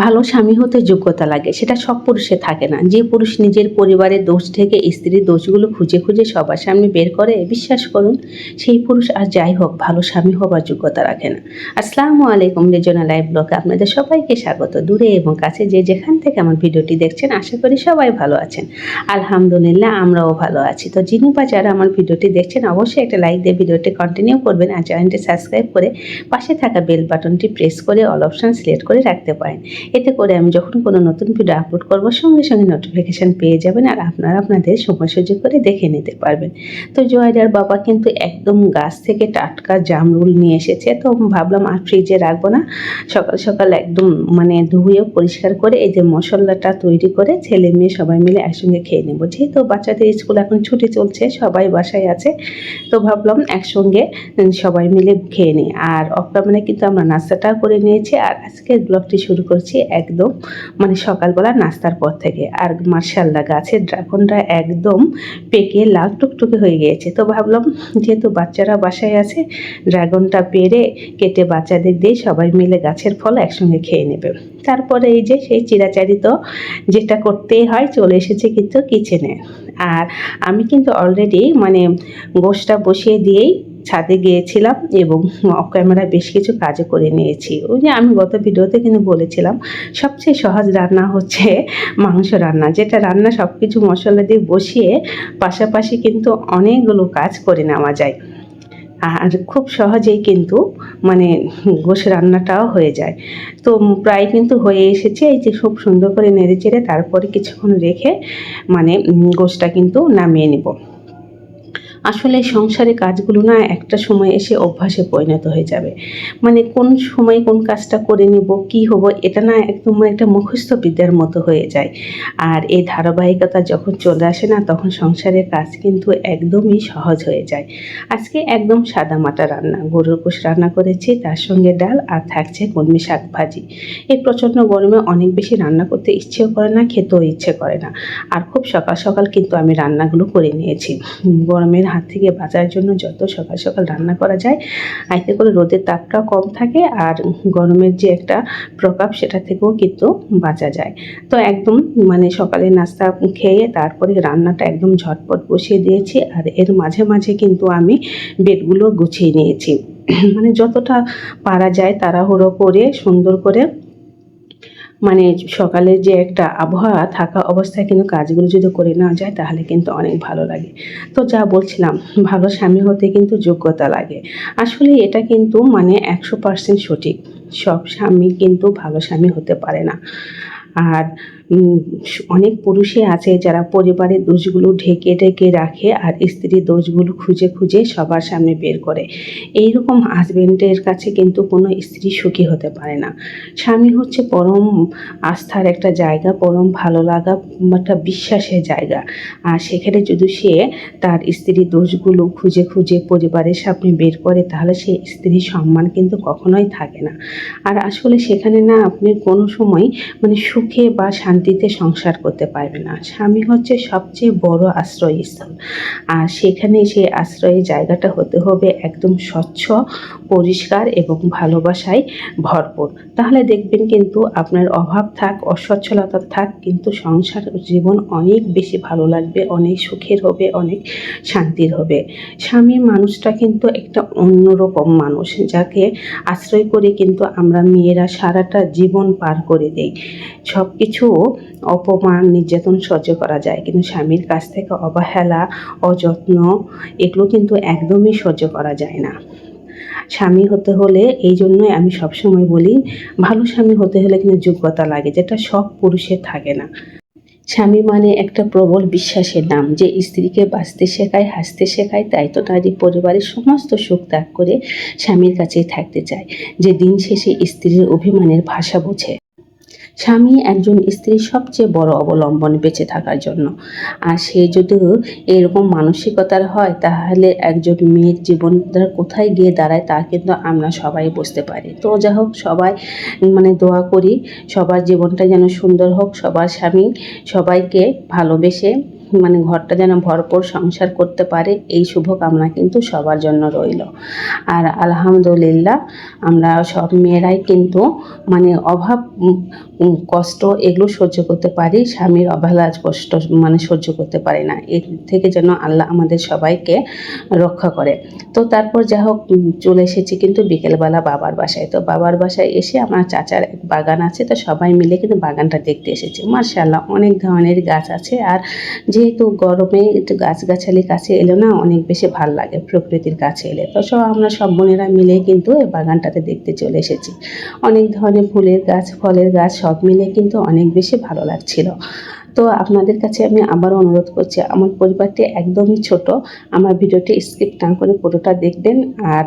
ভালো স্বামী হতে যোগ্যতা লাগে, সেটা সব পুরুষে থাকে না। যে পুরুষ নিজের পরিবারের দোষ থেকে স্ত্রীর দোষগুলো খুঁজে খুঁজে সবার সামনে বের করে, বিশ্বাস করুন, সেই পুরুষ আর যাই হোক ভালো স্বামী হবার যোগ্যতা রাখে না। আসসালামু আলাইকুম রেজনা লাইভ ব্লগে আপনাদের সবাইকে স্বাগত। দূরে এবং কাছে যে যেখান থেকে আমার ভিডিওটি দেখছেন, আশা করি সবাই ভালো আছেন। আলহামদুলিল্লাহ, আমরাও ভালো আছি। তো যিনি বা যারা আমার ভিডিওটি দেখছেন, অবশ্যই একটা লাইক দিয়ে ভিডিওটি কন্টিনিউ করবেন আর চ্যানেলটি সাবস্ক্রাইব করে পাশে থাকা বেল বাটনটি প্রেস করে অল অপশন সিলেক্ট করে রাখতে পারেন। এতে করে আমি যখন কোনো নতুন ভিডিও আপলোড করব, সঙ্গে সঙ্গে নোটিফিকেশান পেয়ে যাবেন আর আপনারা আপনাদের সময় সুযোগ করে দেখে নিতে পারবেন। তো জয়দার বাবা কিন্তু একদম গাছ থেকে টাটকা জামরুল নিয়ে এসেছে। তো ভাবলাম আর ফ্রিজে রাখব না। সকাল সকাল একদম মানে ধুয়ে পরিষ্কার করে এই যে মশলাটা তৈরি করে ছেলে মেয়ে সবাই মিলে একসঙ্গে খেয়ে নেব। যেহেতু বাচ্চাদের স্কুল এখন ছুটি চলছে, সবাই বাসায় আছে, তো ভাবলাম একসঙ্গে সবাই মিলে খেয়ে নিই। আর অক্টোবরে কিন্তু আমরা নাস্তাটা করে নিয়েছি। আর আজকের ব্লগটি শুরু করছি একদম মানে সকালবেলা নাস্তার পর থেকে। আর মার্শাল্লাহ, গাছের ড্রাগনটা একদম পেকে লাল টুকটুকে হয়ে গিয়েছে। তো ভাবলাম, যেহেতু বাচ্চারা বাসায় আছে, ড্রাগনটা পেরে কেটে বাচ্চাদের দিয়ে সবাই মিলে গাছের ফল একসঙ্গে খেয়ে নেবে। তারপরে এই যে, সেই চিরাচারিত যেটা করতেই হয়, চলে এসেছে কিন্তু কিচেনে আর আমি কিন্তু অলরেডি মানে গোশটা বসিয়ে দিয়েই ছাদে গিয়েছিলাম এবং অফ ক্যামেরায় বেশ কিছু কাজও করে নিয়েছি। ওই যে আমি গত ভিডিওতে কিন্তু বলেছিলাম, সবচেয়ে সহজ রান্না হচ্ছে মাংস রান্না, যেটা রান্না সব কিছু মশলা দিয়ে বসিয়ে পাশাপাশি কিন্তু অনেকগুলো কাজ করে নেওয়া যায়। আর খুব সহজেই কিন্তু মানে গোশ রান্নাটাও হয়ে যায়। তো প্রায় কিন্তু হয়ে এসেছে, এই যে খুব সুন্দর করে নেড়ে চেড়ে তারপরে কিছুক্ষণ রেখে মানে গোশটা কিন্তু নামিয়ে নেব। আসলে সংসারে কাজগুলো না একটা সময় এসে অভ্যাসে পরিণত হয়ে যাবে। মানে কোন সময় কোন কাজটা করে নেব, কি হব, এটা না একদম একটা মুখস্থ বিদ্যার মতো হয়ে যায়। আর এই ধারাবাহিকতা যখন চলে আসে না, তখন সংসারের কাজ কিন্তু একদমই সহজ হয়ে যায়। আজকে একদম সাদা মাটা রান্না, গরুর কোষ রান্না করেছি, তার সঙ্গে ডাল আর থাকছে কলমি শাক ভাজি। এই প্রচণ্ড গরমে অনেক বেশি রান্না করতে ইচ্ছেও করে না, খেতেও ইচ্ছে করে না। আর খুব সকাল সকাল কিন্তু আমি রান্নাগুলো করে নিয়েছি। গরমের হাত থেকে বাঁচার জন্য যত সকাল সকাল রান্না করা যায় আর এতে করে রোদের তাপটাও কম থাকে আর গরমের যে একটা প্রকাপ সেটা থেকেও কিন্তু বাঁচা যায়। তো একদম মানে সকালে নাস্তা খেয়ে তারপরে রান্নাটা একদম ঝটপট বসিয়ে দিয়েছি আর এর মাঝে মাঝে কিন্তু আমি বেডগুলো গুছিয়ে নিয়েছি। মানে যতটা পারা যায় তাড়াহুড়ো করে সুন্দর করে মানে সকালে যে একটা আবহাওয়া থাকা অবস্থায় কিন্তু কাজগুলো যদি করে না যায়, তাহলে কিন্তু অনেক ভালো লাগে। তো যা বলছিলাম, ভালো স্বামী হতে কিন্তু যোগ্যতা লাগে। আসলে এটা কিন্তু মানে একশো পার্সেন্ট সঠিক। সব স্বামী কিন্তু ভালো স্বামী হতে পারে না। আর অনেক পুরুষই আছে যারা পরিবারের দোষগুলো ঢেকে ঢেকে রাখে আর স্ত্রীর দোষগুলো খুঁজে খুঁজে সবার সামনে বের করে। এইরকম হাজবেন্ডের কাছে কিন্তু কোনো স্ত্রী সুখী হতে পারে না। স্বামী হচ্ছে পরম আস্থার একটা জায়গা, পরম ভালো লাগা, একটা বিশ্বাসের জায়গা। আর সেখানে যদি সে তার স্ত্রীর দোষগুলো খুঁজে খুঁজে পরিবারের সামনে বের করে, তাহলে সে স্ত্রীর সম্মান কিন্তু কখনোই থাকে না। আর আসলে সেখানে না আপনি কোনো সময় মানে সুখে বা শান্তিতে সংসার করতে পারবে না। স্বামী হচ্ছে সবচেয়ে বড় আশ্রয়স্থল। আর সেখানে সেই আশ্রয়ের জায়গাটা হতে হবে একদম স্বচ্ছ, পরিষ্কার এবং ভালোবাসায় ভরপুর। তাহলে দেখবেন কিন্তু আপনার অভাব থাক, অসচ্ছলতা থাক, কিন্তু সংসার জীবন অনেক বেশি ভালো লাগবে, অনেক সুখের হবে, অনেক শান্তির হবে। স্বামী মানুষটা কিন্তু একটা অন্যরকম মানুষ, যাকে আশ্রয় করে কিন্তু আমরা মেয়েরা সারাটা জীবন পার করে দেই। সব কিছু অপমান, নির্যাতন সহ্য করা যায়। কিন্তু স্বামীর কাছ থেকে অবহেলা, অযত্ন, এগুলো কিন্তু একদমই সহ্য করা যায় না। স্বামী হতে হলে এই জন্যই আমি সবসময় বলি, ভালো স্বামী হতে হলে কিন্তু যোগ্যতা লাগে, যেটা সব পুরুষের থাকে না। স্বামী মানে একটা প্রবল বিশ্বাসের নাম, যে স্ত্রীকে বাঁচতে শেখায়, হাসতে শেখায়, তাই তো নারী পরিবারের সমস্ত সুখ ত্যাগ করে স্বামীর কাছেই থাকতে চায়, যে দিন শেষে স্ত্রীর অভিমানের ভাষা বোঝে। স্বামী একজন স্ত্রীর সবচেয়ে বড় অবলম্বন বেঁচে থাকার জন্য। আর সে যদি এরকম মানসিকতার হয়, তাহলে একজন মেয়ের জীবন কোথায় গিয়ে দাঁড়ায় তা কিন্তু আমরা সবাই বুঝতে পারি। তো যা হোক, সবাই মানে দোয়া করি, সবার জীবনটা যেন সুন্দর হোক, সবার স্বামী সবাইকে ভালোবেসে মানে ঘরটা যেন ভরপুর সংসার করতে পারে, এই শুভ কামনা কিন্তু সবার জন্য রইল। আর আলহামদুলিল্লাহ, আমরা সব মেয়েরাই কিন্তু মানে অভাব কষ্ট এগুলো সহ্য করতে পারি, স্বামীর অবহেলা কষ্ট মানে সহ্য করতে পারি না। এর থেকে যেন আল্লাহ আমাদের সবাইকে রক্ষা করে। তো তারপর যা হোক চলে এসেছি কিন্তু বিকেলবেলা বাবার বাসায়। তো বাবার বাসায় এসে আমার চাচার বাগান আছে, তো সবাই মিলে কিন্তু বাগানটা দেখতে এসেছি। মার্শাল্লাহ অনেক ধরনের গাছ আছে। আর যেহেতু গরমে একটু গাছগাছালি কাছে এলো না, অনেক বেশি ভালো লাগে প্রকৃতির কাছে এলে। তো সব আমরা সব বোনেরা মিলে কিন্তু এই বাগানটাতে দেখতে চলে এসেছি। অনেক ধরনের ফুলের গাছ, ফলের গাছ, সব মিলে কিন্তু অনেক বেশি ভালো লাগছিল। তো আপনাদের কাছে আমি আবারও অনুরোধ করছি, আমার পরিবারটি একদমই ছোট, আমার ভিডিওটি স্কিপ না করে পুরোটা দেখবেন আর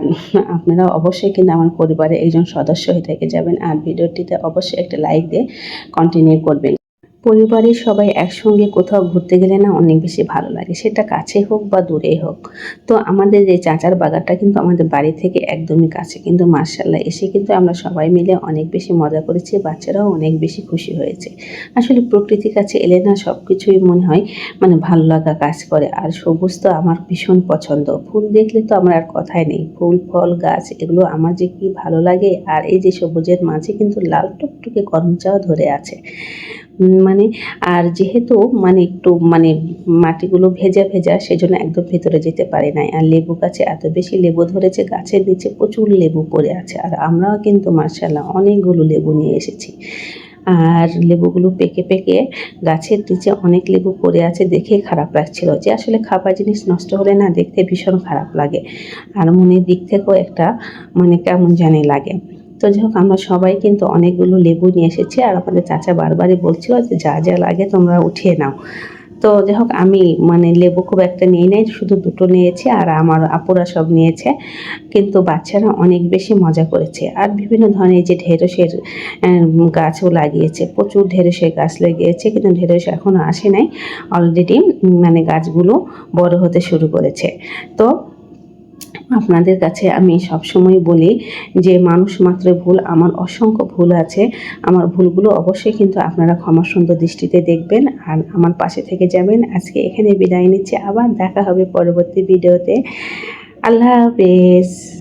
আপনারা অবশ্যই কিন্তু আমার পরিবারের একজন সদস্য হয়ে থেকে যাবেন আর ভিডিওটিতে অবশ্যই একটা লাইক দিয়ে কন্টিনিউ করবেন। পরিবারের সবাই একসঙ্গে কোথাও ঘুরতে গেলে না অনেক বেশি ভালো লাগে। সেটা কাছে হোক বা দূরেই হোক। তো আমাদের এই চাচার বাগানটা কিন্তু আমাদের বাড়ি থেকে একদমই কাছে। কিন্তু মার্শাল্লাহ এসে কিন্তু আমরা সবাই মিলে অনেক বেশি মজা করেছি, বাচ্চারাও অনেক বেশি খুশি হয়েছে। আসলে প্রকৃতির কাছে এলে না সব কিছুই মনে হয় মানে ভালো লাগা কাজ করে। আর সবুজ তো আমার ভীষণ পছন্দ। ফুল দেখলে তো আমার আর কথাই নেই। ফুল, ফল, গাছ, এগুলো আমার যে কি ভালো লাগে। আর এই যে সবুজের মাঝে কিন্তু লাল টুকটুকে করমচাও ধরে আছে। মানে আর যেহেতু মানে একটু মানে মাটিগুলো ভেজা ভেজা, সেজন্য একদম ভেতরে যেতে পারে নাই। আর লেবু গাছে এত বেশি লেবু ধরেছে, গাছের নিচে প্রচুর লেবু পড়ে আছে। আর আমরাও কিন্তু মার্শাল্লাহ অনেকগুলো লেবু নিয়ে এসেছি। আর লেবুগুলো পেকে পেকে গাছের নিচে অনেক লেবু পড়ে আছে, দেখে খারাপ লাগছিল যে আসলে খাবার জিনিস নষ্ট হলে না দেখতে ভীষণ খারাপ লাগে। আর মনের দিক থেকেও একটা মানে কেমন জানি লাগে। তো যাই হোক, আমরা সবাই কিন্তু অনেকগুলো লেবু নিয়ে এসেছি আর আমাদের চাচা বারবারই বলছিল যে যা যা লাগে তোমরা উঠিয়ে নাও। তো যাই হোক, আমি মানে লেবু খুব একটা নিয়ে নেই, শুধু দুটো নিয়েছি আর আমার আপুরা সব নিয়েছে। কিন্তু বাচ্চারা অনেক বেশি মজা করেছে। আর বিভিন্ন ধরনের যে ঢেঁড়সের গাছও লাগিয়েছে। প্রচুর ঢেঁড়সের গাছ লাগিয়েছে, কিন্তু ঢেঁড়স এখনও আসে নাই। অলরেডি মানে গাছগুলো বড় হতে শুরু করেছে। তো আপনাদের কাছে আমি সবসময় বলি যে মানুষ মাত্র ভুল, আমার অসংখ্য ভুল আছে। আমার ভুলগুলো অবশ্যই কিন্তু আপনারা ক্ষমা সুন্দর দৃষ্টিতে দেখবেন আর আমার পাশে থেকে যাবেন। আজকে এখানে বিদায় নিচ্ছে। আবার দেখা হবে পরবর্তী ভিডিওতে। আল্লাহ হাফেজ।